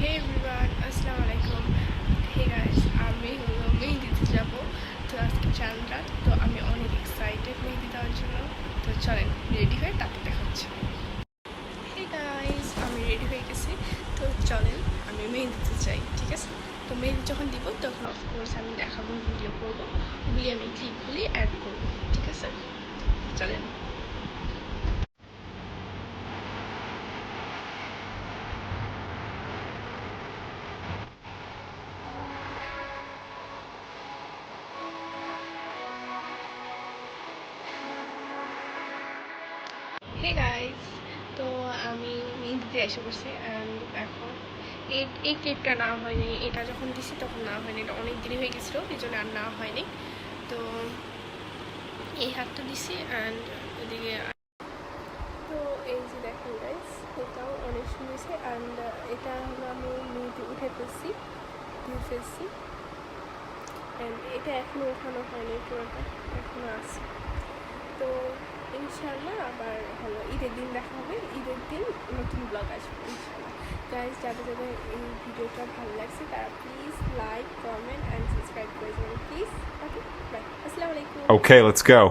হে everyone আসসালামু আলাইকুম hey guys আমি হলো মেহেন্দিতে যাব তো আজকে চাঁদ তো আমি অনেক এক্সাইটেড মেহেন্দি দেওয়ার জন্য তো চলেন রেডি হয়ে তাকে দেখাচ্ছি। হে গাইস আমি রেডি হয়ে গেছি। তো চলেন, আমি মেহেন্দিতে চাই, ঠিক আছে? তো মেহেন্দি যখন দিব, তখন অফকোর্স আমি দেখাবো ভিডিও করব। ওগুলি আমি ক্লিপগুলি অ্যাড করব, ঠিক আছে? চলেন। হে গাইস তো আমি মেহেন্দিতে এসে পড়ছি এখন এই ক্লিপটা না হয়নি, এটা যখন দিছি তখন না হয়নি, এটা অনেক দেরি হয়ে গেছিল, এই জন্য আর না হয়নি। তো এই হাতটা দিছি অ্যান্ড এদিকে তো এই যে দেখেন গাইস এটাও অনেক সুন্দর অ্যান্ড এটা হলো আমি মেহেন্দি উঠে ফেলছি দিয়ে ফেলছি। অ্যান্ড এটা এখনও ওঠানো হয়নি, পুরোটা এখনও আছে। ইনশাল্লাহ আবার হলো ঈদের দিন দেখা হবে ঈদের দিন নতুন ব্লগ আসবে ইনশাল্লাহ গাইজ যাদের যাদের এই ভিডিওটা ভালো লাগছে তারা please like comment and subscribe করে যাবেন প্লিজ ওকে বাই আসসালামু আলাইকুম Okay, let's go.